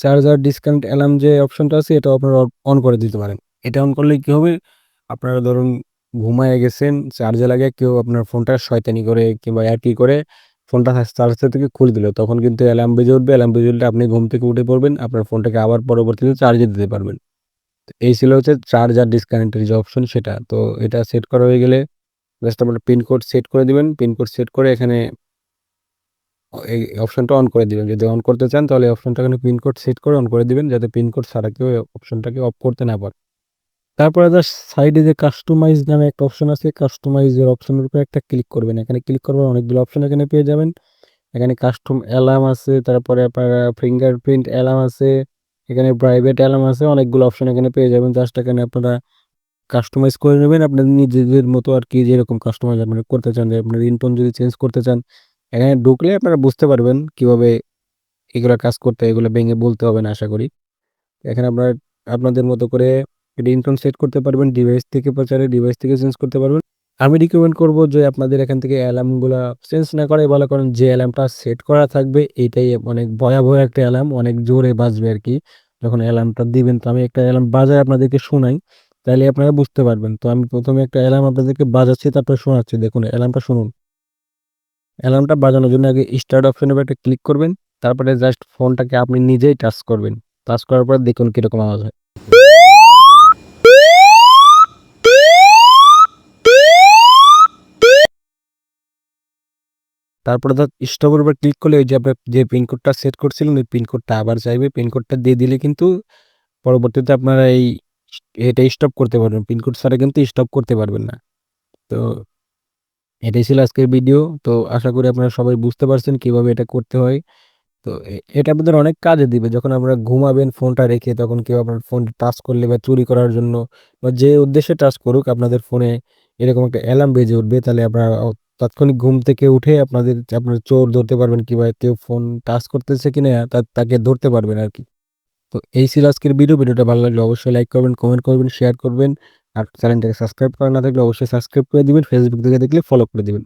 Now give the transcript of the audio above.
Charger disconnect alarm যে অপশনটা আছে এটা আপনারা অন করে দিতে পারেন। এটা অন করলে কি হবে? আপনারা ধরুন ঘুমায় গেছেন, চার্জে লাগে কেউ আপনার ফোনটা শয়তানি করে কিংবা ইয়ার্কি করে ফোনটা চার্জার থেকে খুলে দিল। তখন কিন্তু অ্যালার্ম বেজে উঠবে। অ্যালার্ম বেজে উঠলে আপনি ঘুম থেকে উঠে পড়বেন। আপনার ফোনটাকে আবার পরবর্তীতে চার্জে দিতে পারবেন। তো এই ছিল হচ্ছে চার্জার ডিসকানেক্টের যে অপশন সেটা। তো এটা সেট করা হয়ে গেলে জাস্ট আপনারা পিনকোড সেট করে দিবেন। পিন কোড সেট করে এখানে এই অপশনটা অন করে দিবেন। যদি অন করতে চান তাহলে এই অপশনটা এখানে পিন সেট করে অন করে দিবেন যাতে পিনকোড ছাড়া কেউ অপশনটাকে অফ করতে না পারে। তারপরে জাস্ট সাইডে যে কাস্টমাইজ নামে একটা অপশন আছে, কাস্টমাইজের অপশনের উপরে একটা ক্লিক করবেন। এখানে ক্লিক করবেন অনেকগুলো অপশন এখানে পেয়ে যাবেন। এখানে কাস্টম অ্যালার্ম আছে, তারপরে আপনার ফিঙ্গারপ্রিন্ট অ্যালার্ম আছে, এখানে প্রাইভেট অ্যালার্ম আছে, অনেকগুলো অপশন এখানে পেয়ে যাবেন। জাস্ট এখানে আপনারা কাস্টমাইজ করে নেবেন আপনাদের নিজেদের মতো আর কি যেরকম কাস্টমাইজ আপনারা করতে চান যে আপনার রিংটোন যদি চেঞ্জ করতে চান, এখানে ঢুকলে আপনারা বুঝতে পারবেন কীভাবে এগুলো কাজ করতে। এগুলো ভেঙে বলতে হবে না আশা করি। এখানে আপনারা আপনাদের মতো করে রিংটোন সেট করতে পারবেন। ডিভাইস থেকে প্রচারে ডিভাইস থেকে চেঞ্জ করতে পারবেন। আমি রিকমেন্ড করব যে আপনাদের এখান থেকে অ্যালার্মগুলা চেঞ্জ না করাই ভালো। কারণ যে অ্যালার্মটা সেট করা থাকবে এটাই অনেক ভয়াবহ একটা অ্যালার্ম, অনেক জোরে বাজবে আর কি যখন অ্যালার্মটা দিবেন তো আমি একটা অ্যালার্ম বাজায় আপনাদেরকে শোনাই। তাইলে আপনারা বুঝতে পারবেন। তো আমি প্রথমে একটা অ্যালার্ম আপনাদেরকে বাজাচ্ছি তারপরে শোনাচ্ছি। দেখুন অ্যালার্মটা শুনুন। অ্যালার্মটা বাজানোর জন্য আগে স্টার্ট অপশনের একটা ক্লিক করবেন। তারপরে জাস্ট ফোনটাকে আপনি নিজেই টাচ করবেন। টাচ করার পর দেখুন কীরকম আওয়াজ হয়। তারপরে ধর স্টপের উপর ক্লিক করলে ওই যে আপনার যে পিন কোডটা সেট করছিলেন, ওই পিনকোডটা আবার চাইবে। পিনকোডটা দিয়ে দিলে কিন্তু পরবর্তীতে আপনারা এই এটা স্টপ করতে পারবেন। পিনকোড ছাড়া কিন্তু স্টপ করতে পারবেন না। তো এটাই ছিল আজকের ভিডিও। তো আশা করি আপনারা সবাই বুঝতে পারছেন কীভাবে এটা করতে হয়। তো এটা আপনাদের অনেক কাজে দিবে। যখন আপনারা ঘুমাবেন ফোনটা রেখে তখন কেউ আপনার ফোন টাচ করলে বা চুরি করার জন্য বা যে উদ্দেশ্যে টাচ করুক আপনাদের ফোনে এরকম একটা অ্যালার্ম বেজে উঠবে। তাহলে আপনারা তাৎক্ষণিক ঘুম থেকে উঠে আপনাদের আপনার চোর ধরতে পারবেন কিংবা কেউ ফোন টাচ করতেছে কিনা তাকে ধরতে পারবেন আর কি তো এই ছিল আজকের ভিডিও। ভিডিওটা ভালো লাগলে অবশ্যই লাইক করবেন, কমেন্ট করবেন, শেয়ার করবেন। আর চ্যানেলটাকে সাবস্ক্রাইব করা না থাকলে অবশ্যই সাবস্ক্রাইব করে দিবেন। ফেসবুক থেকে দেখলে ফলো করে দিবেন।